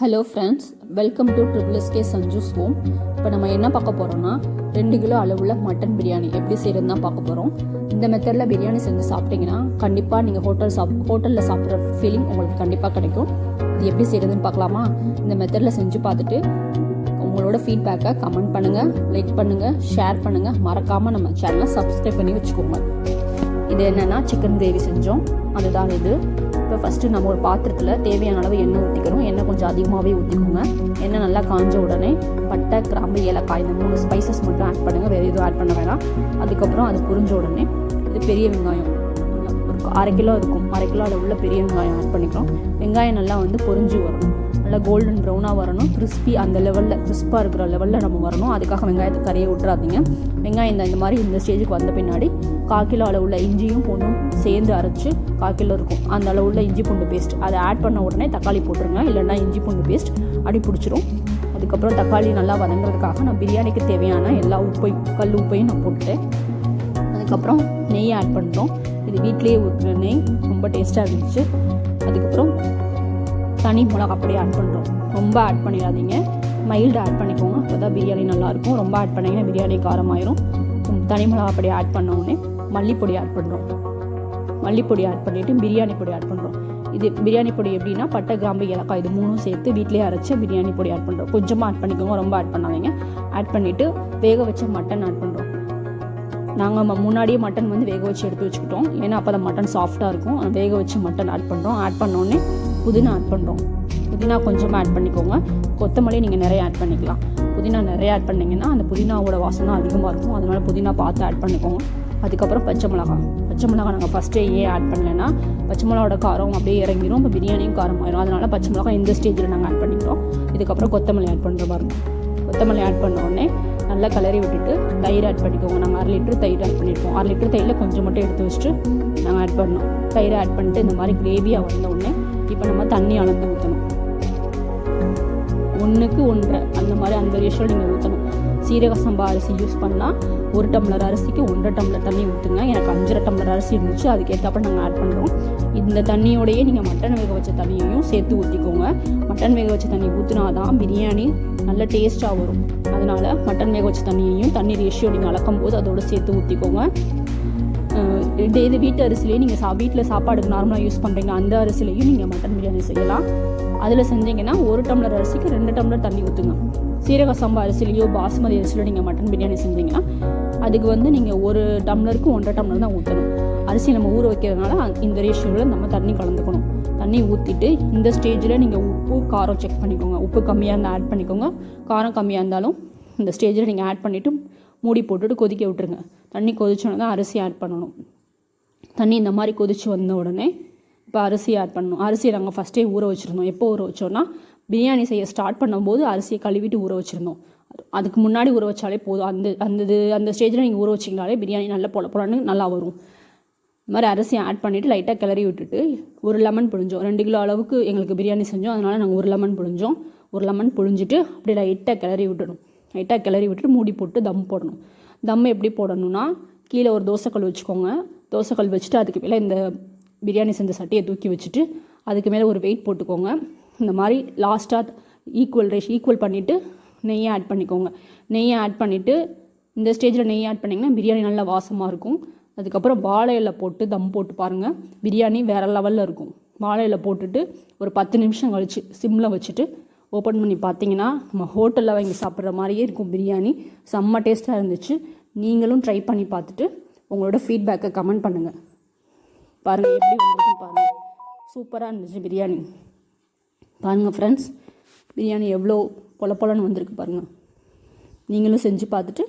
Hello friends welcome to triples K Sanju's home இப்போ நம்ம என்ன பார்க்க போகிறோம்னா ரெண்டு கிலோ அளவுள்ள மட்டன் பிரியாணி எப்படி செய்யறதுன்னு தான் பார்க்க போகிறோம் இந்த மெத்தடில் பிரியாணி செஞ்சு சாப்பிட்டீங்கன்னா கண்டிப்பாக நீங்கள் ஹோட்டல் சாப் ஹோட்டலில் சாப்பிட்ற ஃபீலிங் உங்களுக்கு கண்டிப்பாக கிடைக்கும். இது எப்படி செய்கிறதுன்னு பார்க்கலாமா? இந்த மெத்தடில் செஞ்சு பார்த்துட்டு உங்களோட ஃபீட்பேக்கை கமெண்ட் பண்ணுங்கள் லைக் பண்ணுங்கள் ஷேர் பண்ணுங்கள் மறக்காமல் நம்ம சேனலை சப்ஸ்கிரைப் பண்ணி வச்சுக்கோங்க. இது என்னென்னா சிக்கன் கிரேவி செஞ்சோம். அதுதான் இது. இப்போ ஃபஸ்ட்டு நம்ம ஒரு பாத்திரத்தில் தேவையான அளவு எண்ணெய் ஊற்றிக்கிறோம் எண்ணெய் கொஞ்சம் அதிகமாகவே ஊற்றிக்கோங்க எண்ணெய் நல்லா காஞ்ச உடனே பட்டை கிராம்பு ஏலக்காய் இந்த மூணு ஸ்பைசஸ் மட்டும் ஆட் பண்ணுங்கள் வேறு எதுவும் ஆட் பண்ண வேணாம். அதுக்கப்புறம் அது புரிஞ்ச உடனே இது பெரிய வெங்காயம். அரை கிலோ இருக்கும். அரை கிலோ அளவு உள்ள பெரிய வெங்காயம் ஆட் பண்ணிக்கிறோம். வெங்காயம் நல்லா வந்து பொறிஞ்சு வரணும். நல்லா கோல்டன் ப்ரௌனாக வரணும். கிறிஸ்பி அந்த லெவலில் கிறிஸ்பாக இருக்கிற லெவலில் நம்ம வரணும். அதுக்காக வெங்காயத்தை கரையை விட்டுறாதீங்க. வெங்காயம் இந்த இந்த மாதிரி இந்த ஸ்டேஜுக்கு வந்த பின்னாடி கால் கிலோ அளவுள்ள இஞ்சியும் பூண்டும் சேர்ந்து அரைச்சி கால் கிலோ இருக்கும். அந்த அளவுள்ள இஞ்சி பூண்டு பேஸ்ட் அதை ஆட் பண்ண உடனே தக்காளி போட்டுருங்க. இல்லைன்னா இஞ்சி பூண்டு பேஸ்ட் அடி பிடிச்சிரும். அதுக்கப்புறம் தக்காளி நல்லா வதங்குறதுக்காக நான் பிரியாணிக்கு தேவையான எல்லா உப்பையும் கல் உப்பையும் நான் போட்டுட்டேன். அதுக்கப்புறம் நெய் ஆட் பண்ணுறோம் இது வீட்லேயே ஊற்றுற ரொம்ப டேஸ்ட்டாக இருந்துச்சு. அதுக்கப்புறம் தனி மிளகா அப்படியே ஆட் பண்ணுறோம் ரொம்ப ஆட் பண்ணிடாதீங்க. மைல்டு ஆட் பண்ணிக்கோங்க. அப்போ தான் பிரியாணி நல்லாயிருக்கும். ரொம்ப ஆட் பண்ணிங்கன்னா பிரியாணி காரமாயிரும். தனி மிளகா அப்படியே ஆட் பண்ணோடனே மல்லிப்பொடி ஆட் பண்ணுறோம் மல்லிப்பொடி ஆட் பண்ணிவிட்டு பிரியாணி பொடி ஆட் பண்ணுறோம் இது பிரியாணி பொடி எப்படின்னா பட்டை கிராம்பு ஏலக்காய் இது மூணும் சேர்த்து வீட்டிலே அரைச்ச பிரியாணி பொடி ஆட் பண்ணுறோம் கொஞ்சமாக ஆட் பண்ணிக்கோங்க. ரொம்ப ஆட் பண்ணாதீங்க. ஆட் பண்ணிவிட்டு வேக வச்ச மட்டன் ஆட் பண்ணுறோம் நாங்கள் முன்னாடியே மட்டன் வந்து வேக வச்சு எடுத்து வச்சுக்கிட்டோம். ஏன்னா அப்போ தான் மட்டன் சாஃப்டாக இருக்கும். அந்த வேக வச்சு மட்டன் ஆட் பண்ணுறோம் ஆட் பண்ணோடனே புதினா ஆட் பண்ணுறோம் புதினா கொஞ்சமாக ஆட் பண்ணிக்கோங்க. கொத்தமல்லி நீங்கள் நிறைய ஆட் பண்ணிக்கலாம். புதினா நிறைய ஆட் பண்ணிங்கன்னா அந்த புதினாவோட வாசனை அதிகமாக இருக்கும். அதனால் புதினா பார்த்து ஆட் பண்ணிக்கோங்க. அதுக்கப்புறம் பச்சை மிளகா பச்சை மிளகாய் நாங்கள் ஃபஸ்ட்டே ஏன் ஆட் பண்ணலைன்னா பச்சை மிளகாவோட காரம் அப்படியே இறங்கிடும் இப்போ பிரியாணியும் காரம் ஆயிரும் அதனால் பச்சை மிளகா இந்த ஸ்டேஜில் நாங்கள் ஆட் பண்ணிக்கிறோம். இதுக்கப்புறம் கொத்தமல்லி ஆட் பண்ணுற பாருங்க. கொத்தமல்லி ஆட் பண்ண உடனே நல்லா கலரி விட்டுட்டு தயிர் ஆட் பண்ணிக்கோங்க. நாங்கள் அரை லிட்டர் தயிர் ஆட் பண்ணியிருக்கோம் அரை லிட்டர் தயிரில் கொஞ்சம் மட்டும் எடுத்து வச்சுட்டு நாங்கள் ஆட் பண்ணோம் தயிரை ஆட் பண்ணிட்டு இந்த மாதிரி கிரேவியாக வந்த உடனே இப்போ நம்ம தண்ணி அளந்து ஊற்றணும் ஒன்றுக்கு ஒன்றரை அந்த மாதிரி அந்த ரேஷியோவில் நீங்கள் ஊற்றணும் சீரக சம்பா அரிசி யூஸ் பண்ணால் ஒரு டம்ளர் அரிசிக்கு ஒன்றரை டம்ளர் தண்ணி ஊற்றுங்க எனக்கு அஞ்சரை டம்ளர் அரிசி இருந்துச்சு. அதுக்கேற்றப்ப நாங்கள் ஆட் பண்ணுறோம் இந்த தண்ணியோடையே நீங்கள் மட்டன் வேக வச்ச தண்ணியையும் சேர்த்து ஊற்றிக்கோங்க மட்டன் வேக வச்ச தண்ணி ஊற்றினா தான் பிரியாணி நல்ல டேஸ்ட்டாக வரும். அதனால் மட்டன் வேக வச்ச தண்ணியையும் தண்ணி ரேஷியோ நீங்கள் அளக்கும் போது அதோட சேர்த்து ஊற்றிக்கோங்க இதே இது வீட்டு அரிசிலேயே நீங்கள் சா வீட்டில் சாப்பாடுக்கு நார்மலாக யூஸ் பண்ணுறீங்க அந்த அரிசிலையும் நீங்கள் மட்டன் பிரியாணி செய்யலாம். அதில் செஞ்சீங்கன்னா ஒரு டம்ளர் அரிசிக்கு ரெண்டு டம்ளர் தண்ணி ஊற்றுங்க சீரக சம்பா அரிசிலையோ பாசுமதி அரிசிலையோ நீங்கள் மட்டன் பிரியாணி செஞ்சீங்கன்னா அதுக்கு வந்து நீங்கள் ஒரு டம்ளருக்கு ஒன்றரை டம்ளர் தான் ஊற்றணும் அரிசி நம்ம ஊற வைக்கிறதுனால இந்த ரேஷியோவில் நம்ம தண்ணி கலந்துக்கணும். தண்ணி ஊற்றிட்டு இந்த ஸ்டேஜில் நீங்கள் உப்பு காரம் செக் பண்ணிக்கோங்க. உப்பு கம்மியாக இருந்தால் ஆட் பண்ணிக்கோங்க. காரம் கம்மியாக இருந்தாலும் இந்த ஸ்டேஜில் நீங்கள் ஆட் பண்ணிவிட்டு மூடி போட்டுட்டு கொதிக்க விட்டுருங்க. தண்ணி கொதிச்சோன்னே தான் அரிசி ஆட் பண்ணணும். தண்ணி இந்த மாதிரி கொதித்து வந்த உடனே இப்போ அரிசி ஆட் பண்ணணும். அரிசியை நாங்கள் ஃபஸ்ட்டே ஊற வச்சுருந்தோம் எப்போ ஊற வச்சோன்னா பிரியாணி செய்ய ஸ்டார்ட் பண்ணும்போது அரிசியை கழுவிட்டு ஊற வச்சுருந்தோம் அதுக்கு முன்னாடி ஊற வச்சாலே போதும். அந்த அந்த இது அந்த ஸ்டேஜில் நீங்கள் ஊற வச்சிங்கனாலே பிரியாணி நல்லா பொல பொலன்னு நல்லா வரும். இந்த மாதிரி அரிசியை ஆட் பண்ணிவிட்டு லைட்டாக கிளறி விட்டுட்டு ஒரு லெமன் புழிஞ்சோம். ரெண்டு கிலோ அளவுக்கு எங்களுக்கு பிரியாணி செஞ்சோம். அதனால் நாங்கள் ஒரு லெமன் புழிஞ்சோம். ஒரு லெமன் புழிஞ்சிட்டு அப்படியே லைட்டாக கிளறி விட்டணும் லைட்டாக கிளறி விட்டுட்டு மூடி போட்டு தம் போடணும். தம் எப்படி போடணும்னா கீழே ஒரு தோசைக்கல் வச்சுக்கோங்க. தோசைக்கல் வச்சுட்டு அதுக்கு மேலே இந்த பிரியாணி செஞ்ச சட்டியை தூக்கி வச்சுட்டு அதுக்கு மேலே ஒரு வெயிட் போட்டுக்கோங்க. இந்த மாதிரி லாஸ்ட்டாக ஈக்குவல் ரேஷ் ஈக்குவல் பண்ணிவிட்டு நெய்யை ஆட் பண்ணிக்கோங்க. நெய்யை ஆட் பண்ணிவிட்டு இந்த ஸ்டேஜில் நெய் ஆட் பண்ணிங்கன்னா பிரியாணி நல்லா வாசமாக இருக்கும். அதுக்கப்புறம் வாழை இலை போட்டு தம் போட்டு பாருங்கள் பிரியாணி வேறு லெவலில் இருக்கும். வாழை இலை போட்டுட்டு ஒரு பத்து நிமிஷம் கழிச்சு சிம்மில் வச்சுட்டு ஓப்பன் பண்ணி பார்த்தீங்கன்னா நம்ம ஹோட்டலில் வாங்கி சாப்பிட்ற மாதிரியே இருக்கும் பிரியாணி. செம்ம டேஸ்ட்டாக இருந்துச்சு. நீங்களும் ட்ரை பண்ணி பார்த்துட்டு உங்களோட ஃபீட்பேக்கை கமெண்ட் பண்ணுங்கள் பாருங்கள் எப்படி வந்திருக்குன்னு பாருங்கள் சூப்பராக இருந்துச்சு பிரியாணி. பாருங்கள் ஃப்ரெண்ட்ஸ் பிரியாணி எவ்வளோ பொல பொலன்னு வந்திருக்கு பாருங்கள் நீங்களும் செஞ்சு பார்த்துட்டு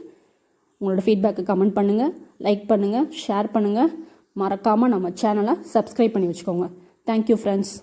உங்களோட ஃபீட்பேக்கை கமெண்ட் பண்ணுங்கள் லைக் பண்ணுங்கள் ஷேர் பண்ணுங்கள் மறக்காமல் நம்ம சேனலை சப்ஸ்கிரைப் பண்ணி வச்சுக்கோங்க. Thank you friends